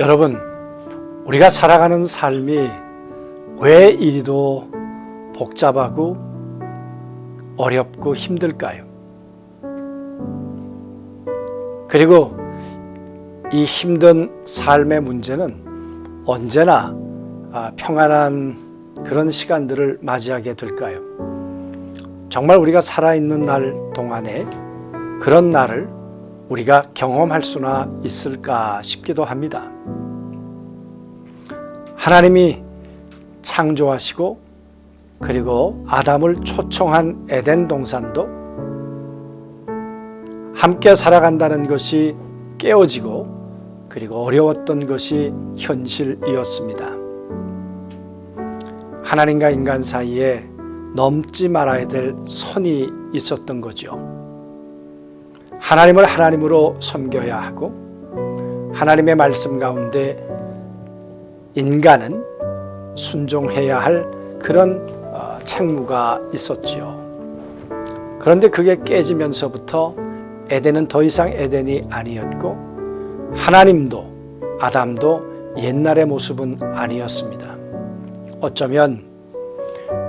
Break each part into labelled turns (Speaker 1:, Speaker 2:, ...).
Speaker 1: 여러분, 우리가 살아가는 삶이 왜 이리도 복잡하고 어렵고 힘들까요? 그리고 이 힘든 삶의 문제는 언제나 아, 평안한 그런 시간들을 맞이하게 될까요? 정말 우리가 살아있는 날 동안에 그런 날을 우리가 경험할 수나 있을까 싶기도 합니다. 하나님이 창조하시고 그리고 아담을 초청한 에덴 동산도 함께 살아간다는 것이 깨어지고 그리고 어려웠던 것이 현실이었습니다. 하나님과 인간 사이에 넘지 말아야 될 선이 있었던 거죠. 하나님을 하나님으로 섬겨야 하고 하나님의 말씀 가운데 인간은 순종해야 할 그런 어, 책무가 있었지요. 그런데 그게 깨지면서부터 에덴은 더 이상 에덴이 아니었고 하나님도 아담도 옛날의 모습은 아니었습니다. 어쩌면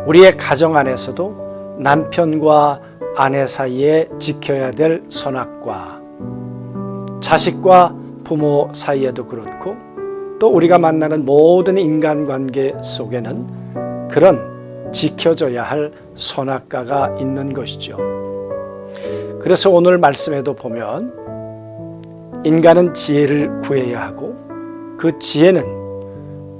Speaker 1: 우리의 가정 안에서도 남편과 아내 사이에 지켜야 될 선악과 자식과 부모 사이에도 그렇고 또 우리가 만나는 모든 인간관계 속에는 그런 지켜져야 할 선악과가 있는 것이죠. 그래서 오늘 말씀에도 보면 인간은 지혜를 구해야 하고 그 지혜는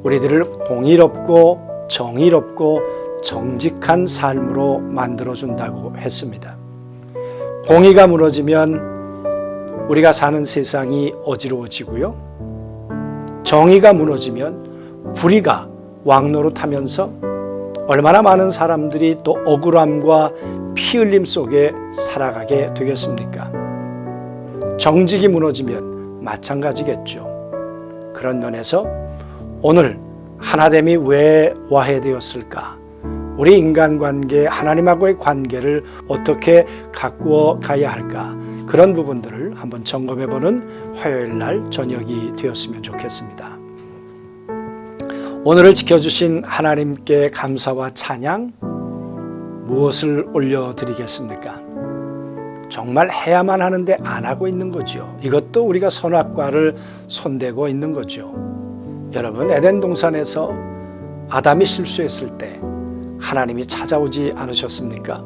Speaker 1: 우리들을 공의롭고 정의롭고 정직한 삶으로 만들어준다고 했습니다. 공의가 무너지면 우리가 사는 세상이 어지러워지고요. 정의가 무너지면 불의가 왕노릇하면서 얼마나 많은 사람들이 또 억울함과 피 흘림 속에 살아가게 되겠습니까? 정직이 무너지면 마찬가지겠죠. 그런 면에서 오늘 하나됨이 왜 와해되었을까? 우리 인간관계, 하나님하고의 관계를 어떻게 가꾸어 가야 할까? 그런 부분들을 한번 점검해 보는 화요일 날 저녁이 되었으면 좋겠습니다. 오늘을 지켜주신 하나님께 감사와 찬양 무엇을 올려드리겠습니까? 정말 해야만 하는데 안 하고 있는 거죠. 이것도 우리가 선악과를 손대고 있는 거죠. 여러분 에덴 동산에서 아담이 실수했을 때 하나님이 찾아오지 않으셨습니까?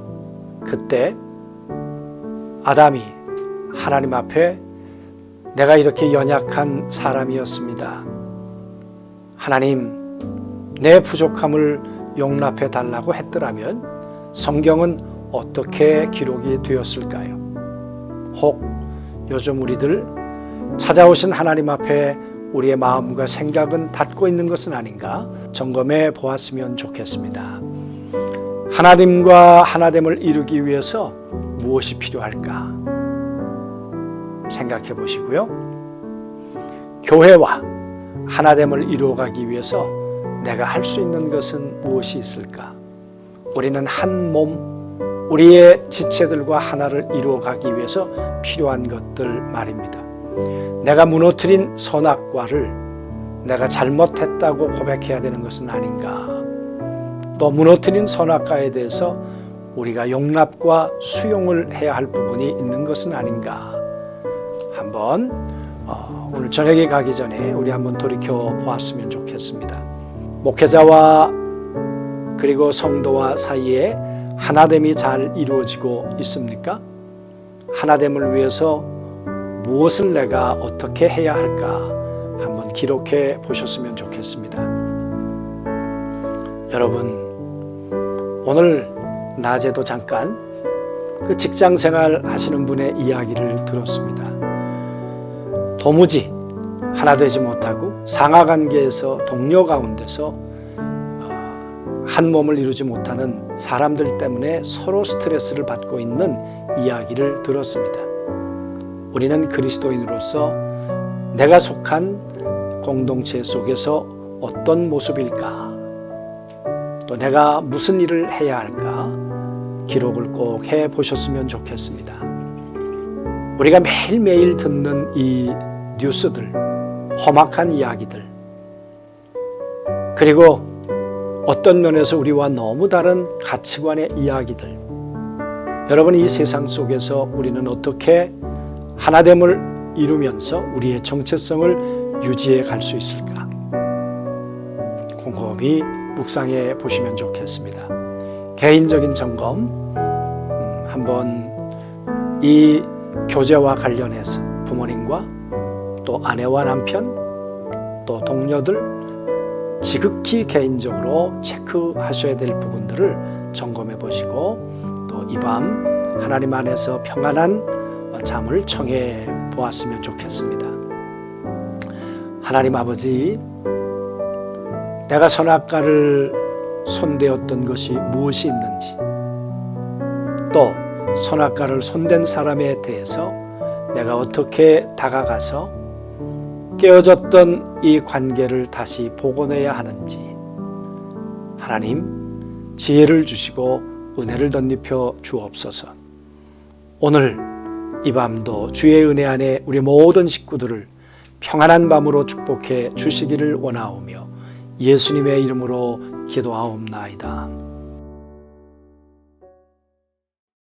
Speaker 1: 그때 아담이 하나님 앞에 내가 이렇게 연약한 사람이었습니다. 하나님 내 부족함을 용납해 달라고 했더라면 성경은 어떻게 기록이 되었을까요? 혹 요즘 우리들 찾아오신 하나님 앞에 우리의 마음과 생각은 닫고 있는 것은 아닌가 점검해 보았으면 좋겠습니다. 하나님과 하나됨을 이루기 위해서 무엇이 필요할까 생각해 보시고요. 교회와 하나됨을 이루어가기 위해서 내가 할 수 있는 것은 무엇이 있을까? 우리는 한 몸, 우리의 지체들과 하나를 이루어가기 위해서 필요한 것들 말입니다. 내가 무너뜨린 선악과를 내가 잘못했다고 고백해야 되는 것은 아닌가. 또 무너뜨린 선악과에 대해서 우리가 용납과 수용을 해야 할 부분이 있는 것은 아닌가. 한번 어, 오늘 저녁에 가기 전에 우리 한번 돌이켜 보았으면 좋겠습니다. 목회자와 그리고 성도와 사이에 하나됨이 잘 이루어지고 있습니까? 하나됨을 위해서 무엇을 내가 어떻게 해야 할까 한번 기록해 보셨으면 좋겠습니다. 여러분, 오늘 낮에도 잠깐 그 직장 생활 하시는 분의 이야기를 들었습니다. 도무지 하나 되지 못하고 상하 관계에서 동료 가운데서 어, 한 몸을 이루지 못하는 사람들 때문에 서로 스트레스를 받고 있는 이야기를 들었습니다. 우리는 그리스도인으로서 내가 속한 공동체 속에서 어떤 모습일까? 또 내가 무슨 일을 해야 할까? 기록을 꼭 해 보셨으면 좋겠습니다. 우리가 매일매일 듣는 이 뉴스들, 험악한 이야기들 그리고 어떤 면에서 우리와 너무 다른 가치관의 이야기들 여러분 이 세상 속에서 우리는 어떻게 하나됨을 이루면서 우리의 정체성을 유지해 갈 수 있을까? 곰곰이 묵상해 보시면 좋겠습니다. 개인적인 점검 음, 한번 이 교제와 관련해서 부모님과 또 아내와 남편 또 동료들 지극히 개인적으로 체크하셔야 될 부분들을 점검해 보시고 또 이 밤 하나님 안에서 평안한 잠을 청해 보았으면 좋겠습니다. 하나님 아버지, 내가 선악과를 손대었던 것이 무엇이 있는지, 또 선악과를 손댄 사람에 대해서 내가 어떻게 다가가서 깨어졌던 이 관계를 다시 복원해야 하는지, 하나님 지혜를 주시고 은혜를 덧입혀 주옵소서. 오늘 이 밤도 주의 은혜 안에 우리 모든 식구들을 평안한 밤으로 축복해 주시기를 원하오며 예수님의 이름으로 기도하옵나이다.